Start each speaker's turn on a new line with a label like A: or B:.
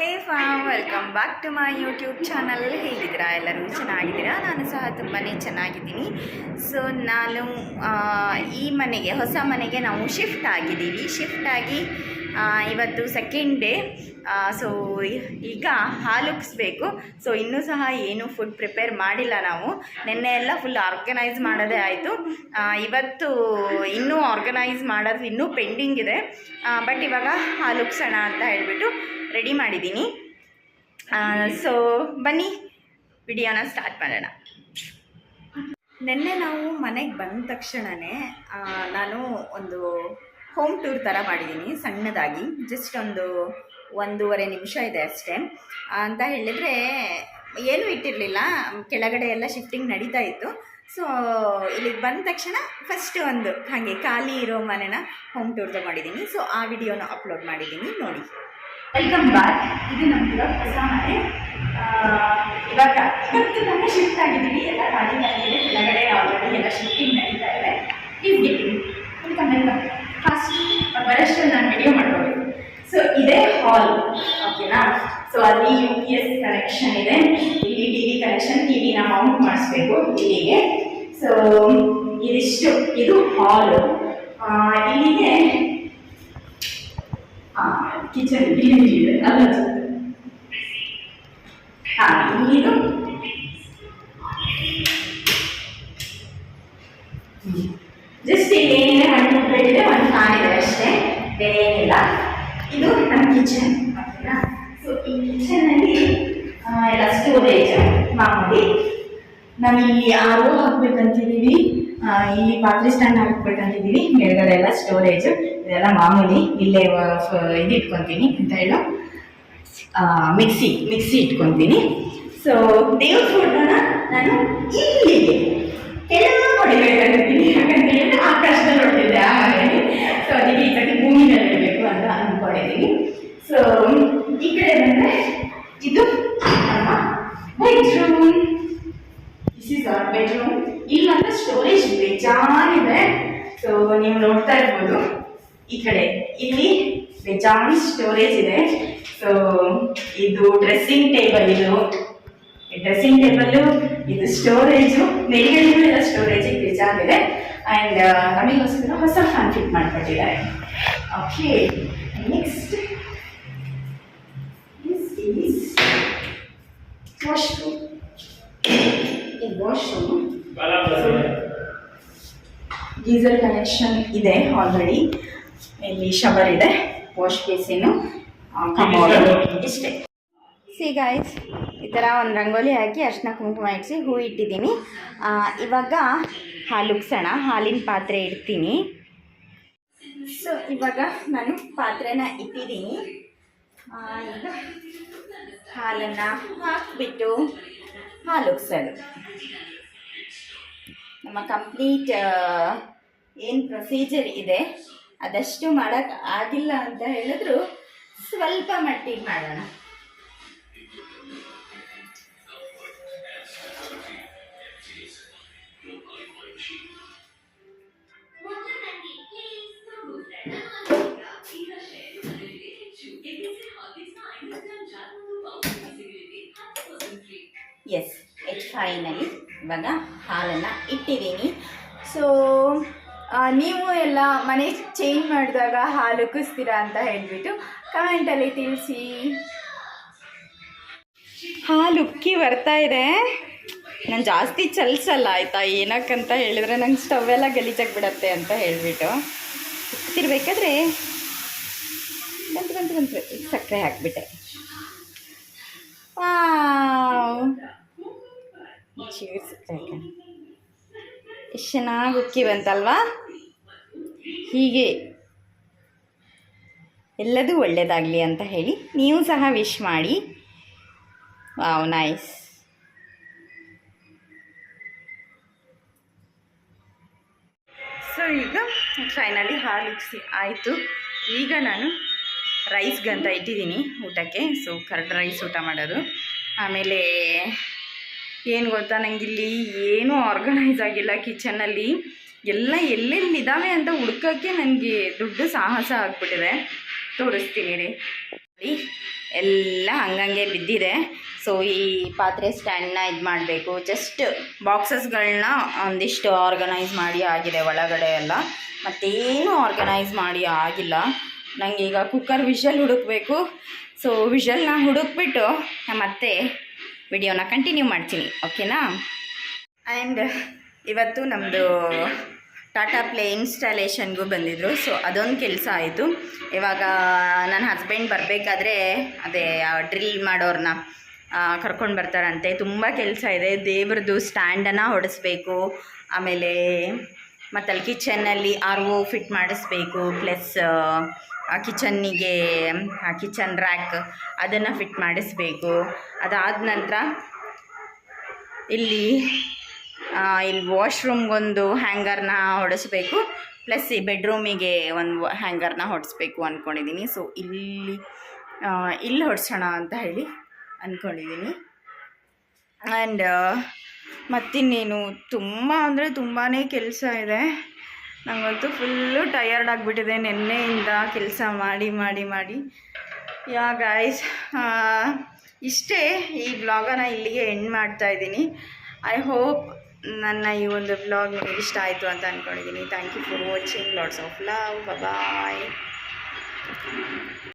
A: Hey fam welcome back to my YouTube channel ಹೇಗಿದ್ದೀರಾ? ಎಲ್ಲರೂ ಚೆನ್ನಾಗಿದ್ದೀರಾ? ನಾನು ಸಹ ತುಂಬಾ ಚೆನ್ನಾಗಿದ್ದೀನಿ. ಸೊ ನಾನು ಈ ಮನೆಗೆ, ಹೊಸ ಮನೆಗೆ ನಾವು ಶಿಫ್ಟ್ ಆಗಿದ್ದೀವಿ. ಶಿಫ್ಟ್ ಆಗಿ ಇವತ್ತು ಸೆಕೆಂಡ್ ಡೇ ಸೊ ಈಗ ಹಾಲುಕ್ಸ್ಬೇಕು ಸೊ ಇನ್ನೂ ಸಹ ಏನು ಫುಡ್ ಪ್ರಿಪೇರ್ ಮಾಡಿಲ್ಲ ನಾವು. ನಿನ್ನೆ ಎಲ್ಲ ಫುಲ್ ಆರ್ಗನೈಸ್ ಮಾಡೋದೇ ಆಯಿತು. ಇವತ್ತು ಇನ್ನೂ ಆರ್ಗನೈಸ್ ಮಾಡೋದು ಇನ್ನೂ ಪೆಂಡಿಂಗ್ ಇದೆ. ಬಟ್ ಇವಾಗ ಹಾಲುಕ್ಸೋಣ ಅಂತ ಹೇಳಿಬಿಟ್ಟು ರೆಡಿ ಮಾಡಿದ್ದೀನಿ. ಸೊ ಬನ್ನಿ, ವಿಡಿಯೋನ ಸ್ಟಾರ್ಟ್ ಮಾಡೋಣ. ನಿನ್ನೆ ನಾವು ಮನೆಗೆ ಬಂದ ತಕ್ಷಣವೇ ನಾನು ಒಂದು ಹೋಮ್ ಟೂರ್ ಥರ ಮಾಡಿದ್ದೀನಿ ಸಣ್ಣದಾಗಿ. ಜಸ್ಟ್ ಒಂದು ಒಂದೂವರೆ ನಿಮಿಷ ಇದೆ ಅಷ್ಟೇ. ಅಂತ ಹೇಳಿದರೆ, ಏನೂ ಇಟ್ಟಿರಲಿಲ್ಲ. ಕೆಳಗಡೆ ಎಲ್ಲ ಶಿಫ್ಟಿಂಗ್ ನಡೀತಾ ಇತ್ತು. ಸೊ ಇಲ್ಲಿಗೆ ಬಂದ ತಕ್ಷಣ ಫಸ್ಟ್ ಒಂದು, ಹಾಗೆ ಖಾಲಿ ಇರೋ ಮನೆನ ಹೋಮ್ ಟೂರ್ ಮಾಡಿದ್ದೀನಿ ಸೊ ಆ ವಿಡಿಯೋನ ಅಪ್ಲೋಡ್ ಮಾಡಿದ್ದೀನಿ ನೋಡಿ. ವೆಲ್ಕಮ್ ಬ್ಯಾಕ್ ಇದು ನಮ್ದು ಹೊಸ ಮನೆ ಇವಾಗ ಇವತ್ತು ನಮ್ಮ ಶಿಫ್ಟ್ ಆಗಿದ್ದೀವಿ. ಎಲ್ಲ ಖಾಲಿ ಆಗಿದೆ ಕೆಳಗಡೆ ಆಲ್ರೆಡಿ ಎಲ್ಲ ಶಿಫ್ಟಿಂಗ್ ನಡೀತಾ ಇದೆ. ಪ್ಲೀಸ್ ಗೆಟಿಂಗ್ ವೆಲ್ಕಮ್ ಫಾಸ್ಟ್ ಬರೋಷ್ಟು ನಾನು ವಿಡಿಯೋ ಮಾಡ್ಕೋಬೇಕು ಸೊ ಇದೇ ಹಾಲ್ ಓಕೆನಾ ಸೊ ಅಲ್ಲಿ ಯು ಪಿ ಎಸ್ ಕನೆಕ್ಷನ್ ಇದೆ. ಇಲ್ಲಿ ಟಿ ವಿ ಕನೆಕ್ಷನ್ ಟಿ ವಿನ ಮೌಂಟ್ ಮಾಡಿಸ್ಬೇಕು ಇಲ್ಲಿಗೆ. ಸೊ ಇದಿಷ್ಟು. ಇದು ಹಾಲು ಇಲ್ಲಿಗೆ ಕಿಚನ್ ಇಲ್ಲಿ ಇದೆ ಅಲ್ಲ ಹಾ ಇಲ್ಲಿದು ಜಸ್ಟ್ ಇಲ್ಲಿ ಏನಿದೆ ಹಣ್ಣು ಬೆಳೆದಿದೆ ಒಂದು ಫ್ಯಾನ್ ಇದೆ ಅಷ್ಟೇ ಬೇರೆ ಏನಿಲ್ಲ ಇದು ನಮ್ಮ ಕಿಚನ್ ಓಕೆನಾ ಸೊ ಈ ಕಿಚನಲ್ಲಿ ಎಲ್ಲ ಸ್ಟೋರೇಜ್ ಮಾಮೂಲಿ ನಾವು ಇಲ್ಲಿ ಆರು ಹಾಕ್ಬೇಕಂತಿದ್ದೀವಿ. ಇಲ್ಲಿ ಪಾತ್ರೆ ಸ್ಟ್ಯಾಂಡ್ ಹಾಕ್ಬೇಕಂತಿದ್ದೀವಿ. ಕೆಳಗಡೆ ಎಲ್ಲ ಸ್ಟೋರೇಜ್ ಇದೆಲ್ಲ ಮಾಮೂಲಿ ಇಲ್ಲೇ ಇದು ಇಟ್ಕೊತೀನಿ ಅಂತ ಹೇಳೋ. Mixie mixie ಇಟ್ಕೊತೀನಿ. ಸೊ ದೇವ್ರ ಫೋಟೋನ ನಾನು ಇಲ್ಲಿಗೆ ಕೆಲವು ಹೊಡಿಬೇಕಾಗಿರ್ತೀನಿ ಯಾಕಂತ ಹೇಳಿದ್ರೆ ಆಕಾಶದಲ್ಲಿ ಹೊಡ್ತಿದ್ದೆ ಆ ಮನೆಯಲ್ಲಿ. ಸೊ ಅದಕ್ಕೆ ಈ ಕಡೆ ಭೂಮಿನಲ್ಲಿ ಇಡಬೇಕು ಅಂತ ಅಂದ್ಕೊಂಡಿದ್ದೀನಿ ಸೊ ಈ ಕಡೆ. ಇಲ್ಲಿ ಬೇಜಾನ್ ಸ್ಟೋರೇಜ್ ಇದೆ. ಸೊ ಇದು ಡ್ರೆಸ್ಸಿಂಗ್ ಟೇಬಲ್ ಇದು. ಡ್ರೆಸ್ಸಿಂಗ್ ಟೇಬಲ್ ಇದು ಸ್ಟೋರೇಜು ಮೇಲ್ಗಡೆಗೂ ಎಲ್ಲ ಸ್ಟೋರೇಜ್ ಬೇಜಾನಿದೆ ಆ್ಯಂಡ್ ನಮಗೋಸ್ಕರ ಹೊಸ ಫ್ಯಾನ್ ಫಿಟ್ ಮಾಡಿಕೊಟ್ಟಿದ್ದಾರೆ. ಓಕೆ ನೆಕ್ಸ್ಟ್ ವಾಶ್ರೂಮ್ ಈ ವಾಶ್ರೂಮ್ ಗೀಸರ್ ಕನೆಕ್ಷನ್ ಇದೆ ಆಲ್ರೆಡಿ ಇಲ್ಲಿ ಶವರ್ ಇದೆ ವಾಶ್ ಬೇಸಿನು ಕಮೋಡು ಇಷ್ಟೇ. ಸಿ ಗಾಯ್ಸ್ ಈ ಥರ ಒಂದು ರಂಗೋಲಿ ಹಾಕಿ ಅರ್ಶಿನ ಕುಂಕುಮ ಇಡಿಸಿ ಹೂ ಇಟ್ಟಿದ್ದೀನಿ. ಇವಾಗ ಹಾಲು ಉಗ್ಸೋಣ ಹಾಲಿನ ಪಾತ್ರೆ ಇಡ್ತೀನಿ. ಸೊ ಇವಾಗ ನಾನು ಪಾತ್ರೆನ ಇಟ್ಟಿದ್ದೀನಿ. ಈಗ ಹಾಲನ್ನು ಹಾಕಿಬಿಟ್ಟು ಹಾಲು ಉಗ್ಸೋದು. ನಮ್ಮ ಕಂಪ್ಲೀಟ್ ಏನು ಪ್ರೊಸೀಜರ್ ಇದೆ? ಅದಷ್ಟು ಮಾಡೋಕ್ಕೆ ಆಗಿಲ್ಲ ಅಂತ ಹೇಳಿದ್ರು. ಸ್ವಲ್ಪ ಮಟ್ಟಿಗೆ ಮಾಡೋಣ. ಎಸ್ ಎಚ್ ಫೈನಲ್ಲಿ ಇವಾಗ ಹಾಲನ್ನು ಇಟ್ಟಿದ್ದೀನಿ. ಸೊ ನೀವು ಎಲ್ಲ ಮನೆ ಚೇಂಜ್ ಮಾಡಿದಾಗ ಹಾಲು ಉಕ್ಕಿಸ್ತೀರಾ ಅಂತ ಹೇಳಿಬಿಟ್ಟು ಕಮೆಂಟಲ್ಲಿ ತಿಳಿಸಿ. ಹಾಲು ಉಕ್ಕಿ ಬರ್ತಾ ಇದೆ. ನಾನು ಜಾಸ್ತಿ ಚಲಿಸಲ್ಲ, ಆಯಿತಾ? ಏನಕ್ಕಂತ ಹೇಳಿದ್ರೆ ನಂಗೆ ಸ್ಟವ್ ಎಲ್ಲ ಗಲೀಜಾಗಿ ಬಿಡತ್ತೆ ಅಂತ ಹೇಳಿಬಿಟ್ಟು. ಉಕ್ತಿರ್ಬೇಕಾದ್ರೆ ಬಂತು ಬಂತು ಬಂತು. ಸಕ್ಕರೆ ಹಾಕ್ಬಿಟ್ಟೆ. ವಾವ್. ಚೀಸ್ ಚೆನ್ನಾಗಿ ಉಕ್ಕಿ ಬಂತಲ್ವಾ ಹೀಗೆ ಎಲ್ಲದೂ ಒಳ್ಳೆಯದಾಗಲಿ ಅಂತ ಹೇಳಿ ನೀವು ಸಹ ವಿಶ್ ಮಾಡಿ. Wow, nice. ಸೊ ಈಗ ಫೈನಲಿ ಹಾಲು ಆಯಿತು. ಈಗ ನಾನು ರೈಸ್ಗಂತ ಇಟ್ಟಿದ್ದೀನಿ ಊಟಕ್ಕೆ. ಸೊ ಕರ್ಡ್ ರೈಸ್ ಊಟ ಮಾಡೋದು. ಆಮೇಲೆ ಏನು ಗೊತ್ತಾ? ನನಗಿಲ್ಲಿ ಏನೂ ಆರ್ಗನೈಸ್ ಆಗಿಲ್ಲ ಕಿಚನಲ್ಲಿ ಎಲ್ಲ ಎಲ್ಲೆಲ್ಲಿದ್ದಾವೆ ಅಂತ ಹುಡ್ಕೋಕ್ಕೆ ನನಗೆ ದುಡ್ಡು ಸಾಹಸ ಆಗಿಬಿಟ್ಟಿದೆ. ತೋರಿಸ್ತೀನಿ ರೀ. ಎಲ್ಲ ಹಂಗಂಗೆ ಬಿದ್ದಿದೆ. ಸೊ ಈ ಪಾತ್ರೆ ಸ್ಟ್ಯಾಂಡ್ನ ಇದು ಮಾಡಬೇಕು. ಜಸ್ಟ್ ಬಾಕ್ಸಸ್ಗಳನ್ನ ಒಂದಿಷ್ಟು ಆರ್ಗನೈಸ್ ಮಾಡಿ ಆಗಿದೆ ಒಳಗಡೆ ಎಲ್ಲ. ಮತ್ತೇನು ಆರ್ಗನೈಸ್ ಮಾಡಿ ಆಗಿಲ್ಲ. ನನಗೀಗ ಕುಕ್ಕರ್ ವಿಷಲ್ ಹುಡುಕಬೇಕು. ಸೊ ವಿಷಲ್ನ ಹುಡುಕ್ಬಿಟ್ಟು ಮತ್ತೆ ವಿಡಿಯೋನ ಕಂಟಿನ್ಯೂ ಮಾಡ್ತೀನಿ, ಓಕೆನಾ? ಆ್ಯಂಡ್ ಇವತ್ತು ನಮ್ಮದು ಟಾಟಾ ಪ್ಲೇ ಇನ್ಸ್ಟಾಲೇಷನ್ಗೂ ಬಂದಿದ್ದರು ಸೊ ಅದೊಂದು ಕೆಲಸ ಆಯಿತು. ಇವಾಗ ನನ್ನ ಹಸ್ಬೆಂಡ್ ಬರಬೇಕಾದ್ರೆ ಅದೇ ಡ್ರಿಲ್ ಮಾಡೋರನ್ನ ಕರ್ಕೊಂಡು ಬರ್ತಾರಂತೆ. ತುಂಬ ಕೆಲಸ ಇದೆ ದೇವ್ರದ್ದು ಸ್ಟ್ಯಾಂಡನ್ನು ಹೊಡೆಸ್ಬೇಕು, ಆಮೇಲೆ ಮತ್ತು ಅಲ್ಲಿ ಕಿಚನ್ನಲ್ಲಿ ಆರ್ ಒ ಫಿಟ್ ಮಾಡಿಸ್ಬೇಕು, ಪ್ಲಸ್ ಕಿಚನ್ನಿಗೆ ಕಿಚನ್ ರ್ಯಾಕ್ ಅದನ್ನು ಫಿಟ್ ಮಾಡಿಸ್ಬೇಕು. ಅದಾದ ನಂತರ ಇಲ್ಲಿ ಆ, ಇಲ್ಲಿ ವಾಶ್ರೂಮ್ಗೊಂದು ಹ್ಯಾಂಗರ್ನ ಹೊಡೆಸ್ಬೇಕು. ಪ್ಲಸ್ ಈ ಬೆಡ್ರೂಮಿಗೆ ಒಂದು ಹ್ಯಾಂಗರ್ನ ಹೊಡೆಸ್ಬೇಕು ಅಂದ್ಕೊಂಡಿದ್ದೀನಿ ಸೊ ಇಲ್ಲಿ ಇಲ್ಲಿ ಹೊಡೆಸೋಣ ಅಂತ ಹೇಳಿ ಅಂದ್ಕೊಂಡಿದ್ದೀನಿ ಆ್ಯಂಡ್ ಮತ್ತಿನ್ನೇನು ತುಂಬ ಅಂದರೆ ತುಂಬಾ ಕೆಲಸ ಇದೆ. ನನಗಂತೂ ಫುಲ್ಲು ಟಯರ್ಡ್ ಆಗಿಬಿಟ್ಟಿದೆ ನಿನ್ನೆಯಿಂದ ಕೆಲಸ ಮಾಡಿ ಮಾಡಿ ಮಾಡಿ. ಯಾ ಗಾಯ್ಸ್ ಇಷ್ಟೇ ಈ ಬ್ಲಾಗನ್ನು ಇಲ್ಲಿಗೆ ಎಂಡ್ ಮಾಡ್ತಾ ಇದ್ದೀನಿ. ಐ ಹೋಪ್ ನನ್ನ ಈ ಒಂದು ಬ್ಲಾಗ್ ನಿಮಗೆ ಇಷ್ಟ ಆಯಿತು ಅಂತ ಅಂದ್ಕೊಂಡಿದ್ದೀನಿ thank you for watching lots of love bye